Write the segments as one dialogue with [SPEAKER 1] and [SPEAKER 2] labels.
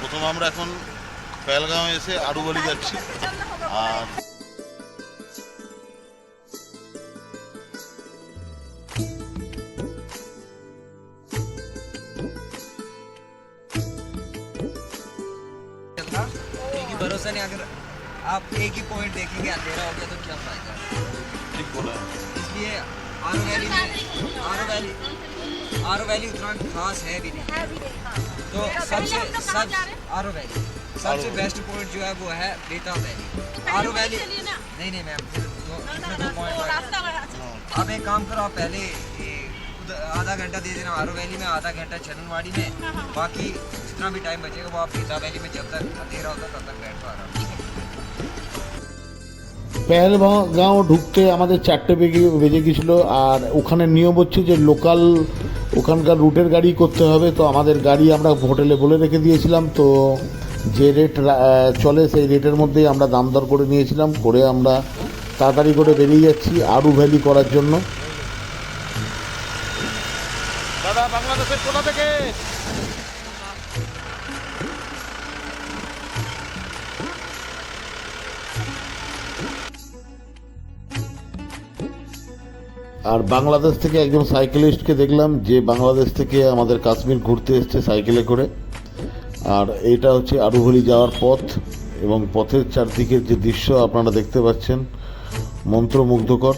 [SPEAKER 1] প্রথম আমরা এখন পেলগাঁও এসে আরুবালি যাচ্ছি আর
[SPEAKER 2] था क्योंकि भरोसा नहीं अगर आप एक ही पॉइंट देखेंगे अंधेरा हो गया तो क्या फायदा
[SPEAKER 1] ঠিক বলে
[SPEAKER 2] इसलिए आरो वैली आरो वैली आरो वैली उतना खास है भी नहीं तो सबसे सब आरो वैली सबसे बेस्ट पॉइंट जो है वो है बेता वैली आरो वैली नहीं नहीं मैम आप एक काम करो आप पहले आधा घंटा दे देना आरो वैली में आधा घंटा चरणवाड़ी में बाकी जितना भी टाइम बचेगा वो आप गीता वैली में जब तक अंधेरा होता तब तक बैठ पा रहा
[SPEAKER 3] পেহেলগাঁও ঢুকতে আমাদের চারটে বেগে বেজে গেছিল, আর ওখানে নিয়ম হচ্ছে যে লোকাল, ওখানকার রুটের গাড়ি করতে হবে, তো আমাদের গাড়ি আমরা হোটেলে বলে রেখে দিয়েছিলাম, তো যে রেট চলে সেই রেটের মধ্যেই আমরা দাম দর করে নিয়েছিলাম, করে আমরা তাড়াতাড়ি করে বেরিয়ে যাচ্ছি আরু ভ্যালি করার জন্য।
[SPEAKER 1] দাদা, বাংলাদেশের কোথা থেকে?
[SPEAKER 3] আর বাংলাদেশ থেকে একজন সাইকেলিস্টকে দেখলাম যে বাংলাদেশ থেকে আমাদের কাশ্মীর ঘুরতে এসছে সাইকেলে করে। আর এটা হচ্ছে আরুভলি যাওয়ার পথ এবং পথের চারদিকের যে দৃশ্য আপনারা দেখতে পাচ্ছেন, মন্ত্রমুগ্ধকর।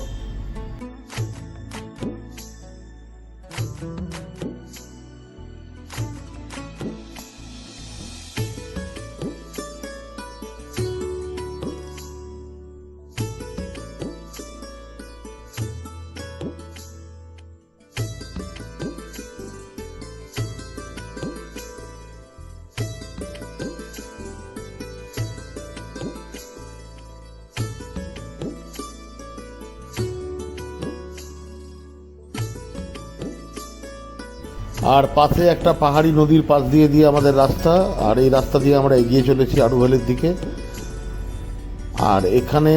[SPEAKER 3] আর পাশে একটা পাহাড়ি নদীর পাশ দিয়ে দিয়ে আমাদের রাস্তা, আর এই রাস্তা দিয়ে আমরা এগিয়ে চলেছি আরুভ্যালির দিকে। আর এখানে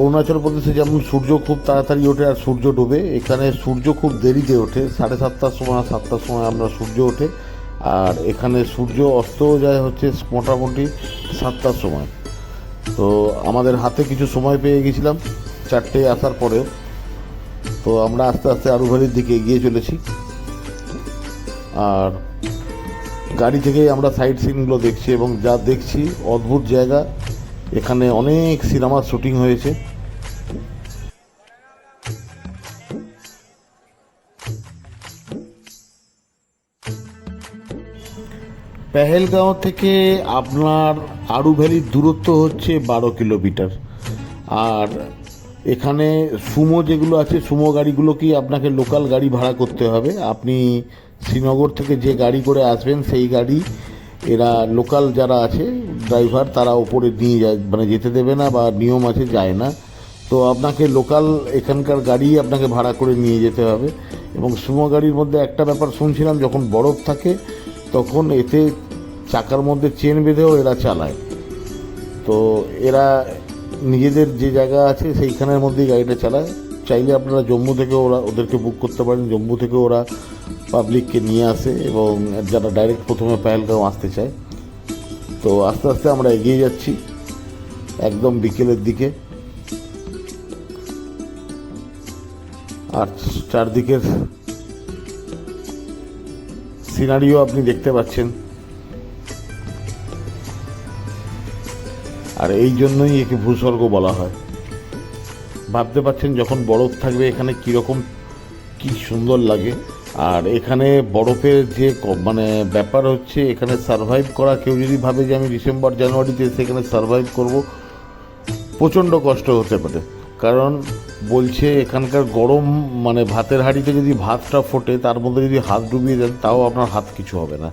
[SPEAKER 3] অরুণাচল প্রদেশে যেমন সূর্য খুব তাড়াতাড়ি ওঠে আর সূর্য ডোবে, এখানে সূর্য খুব দেরিতে ওঠে, সাড়ে সাতটার সময় সাতটার সময় আমরা সূর্য ওঠে। আর এখানে সূর্য অস্তও যায় হচ্ছে মোটামুটি সাতটার সময়। তো আমাদের হাতে কিছু সময় পেয়ে গেছিলাম, চারটে আসার পরেও। তো আমরা আস্তে আস্তে আরুভ্যালির দিকে এগিয়ে চলেছি। আর গাড়ি থেকেই আমরা সাইড সিনগুলো দেখছি এবং যা দেখছি, অদ্ভুত জায়গা। এখানে অনেক সিনেমার শুটিং হয়েছে। পেহেলগাঁও থেকে আপনার আরু ভ্যালির দূরত্ব হচ্ছে বারো কিলোমিটার। আর এখানে সুমো যেগুলো আছে, সুমো গাড়িগুলোকেই আপনাকে লোকাল গাড়ি ভাড়া করতে হবে? আপনি শ্রীনগর থেকে যে গাড়ি করে আসবেন, সেই গাড়ি এরা লোকাল যারা আছে ড্রাইভার তারা ওপরে নিয়ে যায় মানে যেতে দেবে না বা নিয়ম আছে, যায় না। তো আপনাকে লোকাল এখানকার গাড়ি আপনাকে ভাড়া করে নিয়ে যেতে হবে। এবং সুমো গাড়ির মধ্যে একটা ব্যাপার শুনছিলাম, যখন বরফ থাকে, তখন এতে চাকার মধ্যে চেন বেঁধেও এরা চালায়। তো এরা নিজেদের যে জায়গা আছে সেইখানের মধ্যেই গাড়িটা চালায়। চাইলে আপনারা জম্মু থেকে ওরা ওদেরকে বুক করতে পারেন। জম্মু থেকে ওরা পাবলিককে নিয়ে আসে এবং যারা ডাইরেক্ট প্রথমে পেহেলগাঁও আসতে চায়। তো আস্তে আস্তে আমরা এগিয়ে যাচ্ছি একদম বিকেলের দিকে। আর চারদিকের সিনারিও আপনি দেখতে পাচ্ছেন। আর এই জন্যই একে ভূস্বর্গ বলা হয়। ভাবতে পারছেন যখন বরফ থাকবে এখানে কীরকম, কি সুন্দর লাগে। আর এখানে বরফের যে মানে ব্যাপার হচ্ছে, এখানে সারভাইভ করা, কেউ যদি ভাবে যে আমি ডিসেম্বর, জানুয়ারিতে সেখানে সারভাইভ করব, প্রচণ্ড কষ্ট হতে পারে। কারণ বলছে এখানকার গরম মানে ভাতের হাঁড়িতে যদি ভাতটা ফোটে, তার মধ্যে যদি হাত ডুবিয়ে দেন, তাও আপনার হাত কিছু হবে না।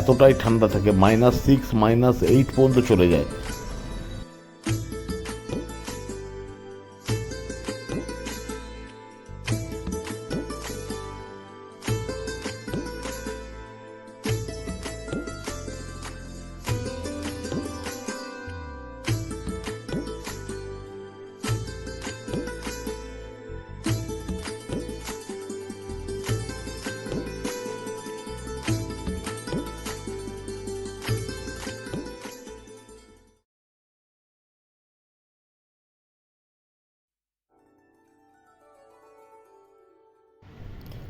[SPEAKER 3] এতটাই ঠান্ডা থাকে মাইনাস সিক্স মাইনাস এইট পর্যন্ত চলে যায়।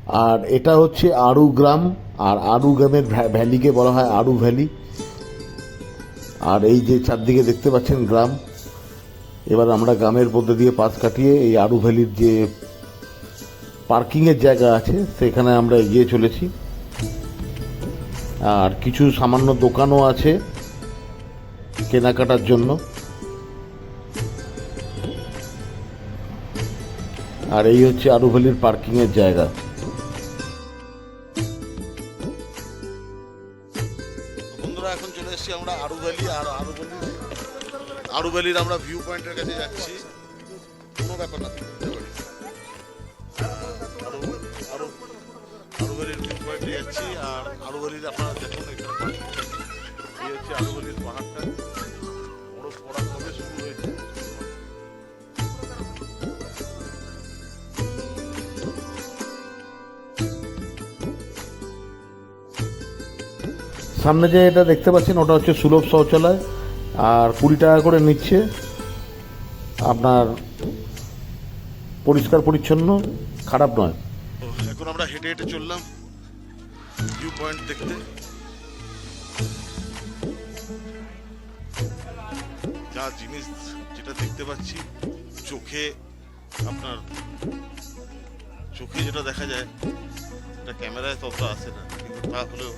[SPEAKER 3] আর এটা হচ্ছে আরু গ্রাম, আর আড়ু গ্রামের ভ্যা- ভ্যালিকে বলা হয় আরু ভ্যালি। আর এই যে চারদিকে দেখতে পাচ্ছেন গ্রাম, এবার আমরা গ্রামের মধ্যে দিয়ে পাশ কাটিয়ে এই আড়ু ভ্যালির যে পার্কিংয়ের জায়গা আছে, সেখানে আমরা এগিয়ে চলেছি। আর কিছু সামান্য দোকানও আছে কেনাকাটার জন্য। আর এই হচ্ছে আড়ু ভ্যালির পার্কিংয়ের জায়গা।
[SPEAKER 1] আমরা আরু ভ্যালি আর আরু আরুবেলির আমরা ভিউ পয়েন্টের কাছে যাচ্ছি। কোনো ব্যাপার না তুই করতে পারিস আরু আরু আরু ভ্যালির ভিউ পয়েন্টে যাচ্ছি আর আরুবেলির আপনারা দেখুন এখানে হচ্ছে আরুবেলির পাহাড়টা।
[SPEAKER 3] সামনে যে এটা দেখতে পাচ্ছেন, ওটা হচ্ছে সুলভ শৌচালয়। আর কুড়ি টাকা করে নিচ্ছে। আপনার পরিষ্কার পরিচ্ছন্ন, খারাপ নয়।
[SPEAKER 1] এখন আমরা হেঁটে হেঁটে চললাম। ভিউ পয়েন্ট দেখতে। যা জিনিস যেটা দেখতে পাচ্ছি, চোখে আপনার, চোখে যেটা দেখা যায়, এটা ক্যামেরায় তত আসে না। কিন্তু তা হলেও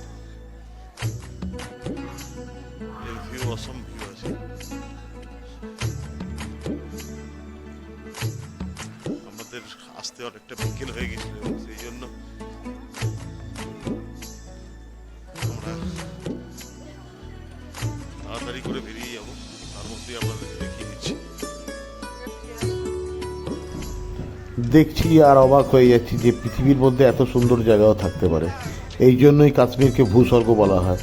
[SPEAKER 1] আমাদের আসতে অনেকটা বিকেল হয়ে গেছিল সেই জন্য আমরা তাড়াতাড়ি করে বেরিয়ে যাব তার মধ্যে আপনাদের দেখিয়ে দিচ্ছি
[SPEAKER 3] দেখছি আর অবাক হয়ে যাচ্ছি যে পৃথিবীর মধ্যে এত সুন্দর জায়গাও থাকতে পারে। এই জন্যই কাশ্মীরকে ভূস্বর্গ বলা হয়।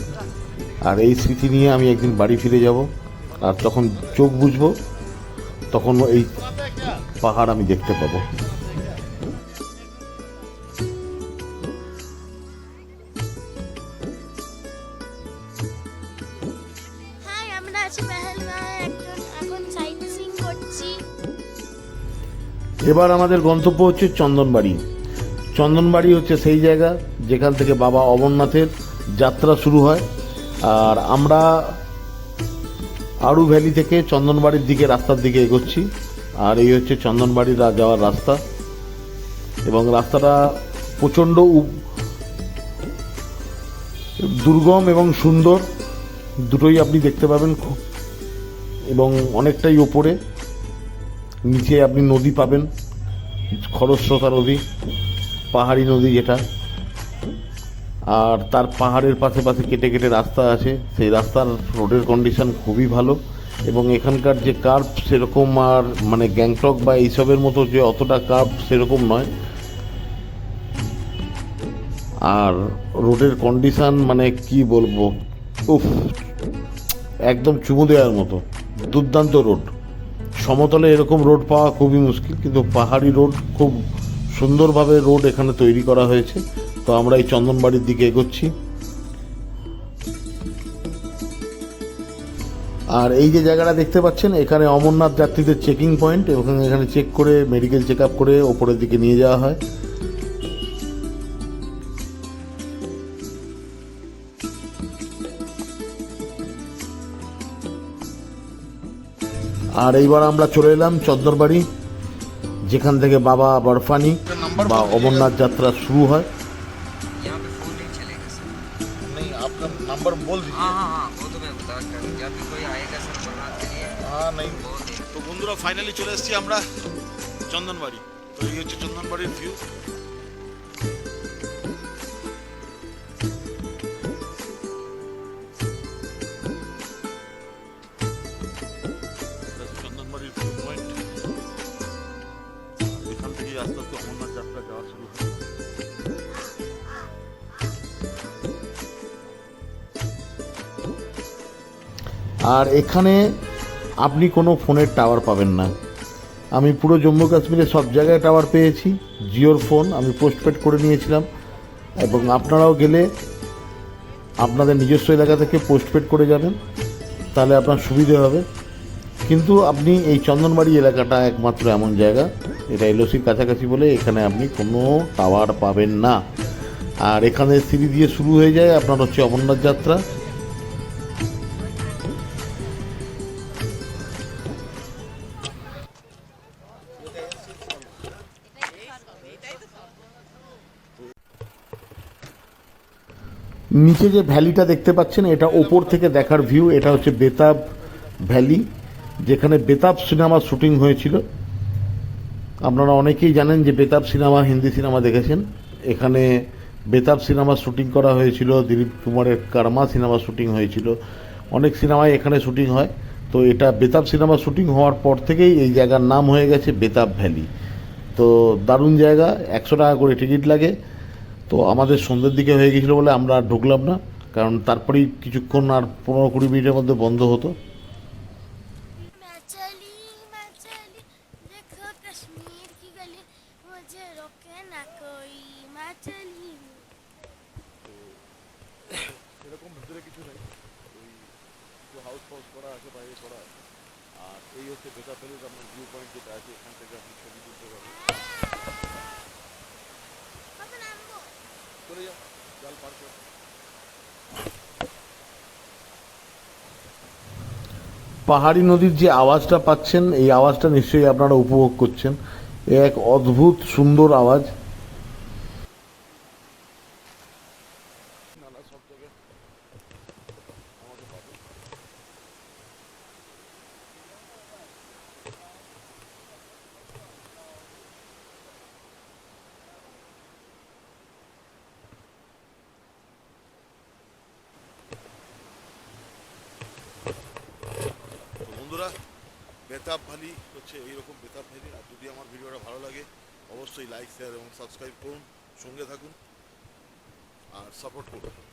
[SPEAKER 3] আর এই স্মৃতি নিয়ে আমি একদিন বাড়ি ফিরে যাব আর তখন চোখ বুঝব তখন এই পাহাড় আমি দেখতে পাবো। এবার আমাদের গন্তব্য হচ্ছে চন্দনবাড়ি। চন্দনবাড়ি হচ্ছে সেই জায়গা, যেখান থেকে বাবা অমরনাথের যাত্রা শুরু হয়। আর আমরা আড়ু ভ্যালি থেকে চন্দনবাড়ির দিকে রাস্তার দিকে এগোচ্ছি। আর এই হচ্ছে চন্দনবাড়ির যাওয়ার রাস্তা। এবং রাস্তাটা প্রচণ্ড দুর্গম এবং সুন্দর। দুটোই আপনি দেখতে পাবেন খুব এবং অনেকটাই ওপরে। নিচে আপনি নদী পাবেন, খরস্রোতা নদী। পাহাড়ি নদী যেটা, আর তার পাহাড়ের পাশে পাশে কেটে কেটে রাস্তা আছে। সেই রাস্তার রোডের কন্ডিশন খুবই ভালো, এবং এখানকার যে কার্ভ সেরকম আর মানে গ্যাংটক বা এইসবের মতো যে অতটা কার্ভ সেরকম নয়। আর রোডের কন্ডিশন মানে কি বলব? উফ, একদম চুমু দেওয়ার মতো। দুর্দান্ত রোড। সমতলে এরকম রোড পাওয়া খুবই মুশকিল, কিন্তু পাহাড়ি রোড খুব সুন্দরভাবে রোড এখানে তৈরি করা হয়েছে। তো আমরা এই চন্দনবাড়ির দিকে এগোচ্ছি। আর এই যে জায়গাটা দেখতে পাচ্ছেন, এখানে অমরনাথ যাত্রীদের চেকিং পয়েন্ট এবং এখানে চেক করে মেডিকেল চেক আপ করে ওপরের দিকে নিয়ে যাওয়া হয়। আর এইবার আমরা চলে এলাম চন্দনবাড়ি, যেখান থেকে বাবা বরফানি বা অমরনাথ যাত্রা শুরু হয়।
[SPEAKER 2] আপনার নাম্বার
[SPEAKER 1] বল বন্ধুরা ফাইনালি চলে এসেছি আমরা চন্দনবাড়ি তো এই হচ্ছে চন্দনবাড়ির ভিউ চন্দনবাড়ির ভিউ পয়েন্ট এখান থেকে আস্তে আস্তে
[SPEAKER 3] আর এখানে আপনি কোনো ফোনের টাওয়ার পাবেন না। আমি পুরো জম্মু কাশ্মীরে সব জায়গায় টাওয়ার পেয়েছি। জিওর ফোন আমি পোস্টপেড করে নিয়েছিলাম এবং আপনারাও গেলে আপনাদের নিজস্ব এলাকা থেকে পোস্টপেড করে যাবেন, তাহলে আপনার সুবিধে হবে। কিন্তু আপনি এই চন্দনবাড়ি এলাকাটা একমাত্র এমন জায়গা, এটা এলওসির কাছাকাছি বলে এখানে আপনি কোনো টাওয়ার পাবেন না। আর এখানে সিঁড়ি দিয়ে শুরু হয়ে যায় আপনার হচ্ছে অমরনাথ যাত্রা। নিচে যে ভ্যালিটা দেখতে পাচ্ছেন, এটা ওপর থেকে দেখার ভিউ এটা হচ্ছে বেতাব ভ্যালি, যেখানে বেতাব সিনেমার শুটিং হয়েছিল। আপনারা অনেকেই জানেন যে বেতাব সিনেমা, হিন্দি সিনেমা দেখেছেন। এখানে বেতাব সিনেমার শুটিং করা হয়েছিল, দিলীপ কুমারের কারমা সিনেমার শুটিং হয়েছিল। অনেক সিনেমায় এখানে শুটিং হয়। তো এটা বেতাব সিনেমা শুটিং হওয়ার পর থেকেই এই জায়গার নাম হয়ে গেছে বেতাব ভ্যালি। তো দারুণ জায়গা, একশো টাকা করে টিকিট লাগে। তো আমাদের সন্ধ্যের দিকে হয়ে গেছিল বলে আমরা আর ঢুকলাম না কারণ তারপরেই কিছুক্ষণ আর পনেরো কুড়ি মিনিটের মধ্যে বন্ধ হতো।
[SPEAKER 1] আর এই হচ্ছে ভিউ পয়েন্ট যেটা আছে এখান থেকে আপনি ছবি তুলতে পারবেন। চলে যাও, জল পার
[SPEAKER 3] পাহাড়ি নদীর যে আওয়াজটা পাচ্ছেন, এই আওয়াজটা নিশ্চয়ই আপনারা উপভোগ করছেন। এক অদ্ভুত সুন্দর আওয়াজ
[SPEAKER 1] নানা সব জায়গায় আমাকে পাবে তো বন্ধুরা বেতাব ভ্যালি হচ্ছে এইরকম বেতাব ভ্যালি। আর যদি আমার ভিডিওটা ভালো লাগে, অবশ্যই লাইক শেয়ার এবং সাবস্ক্রাইব করুন, সঙ্গে থাকুন আর সাপোর্ট করুন।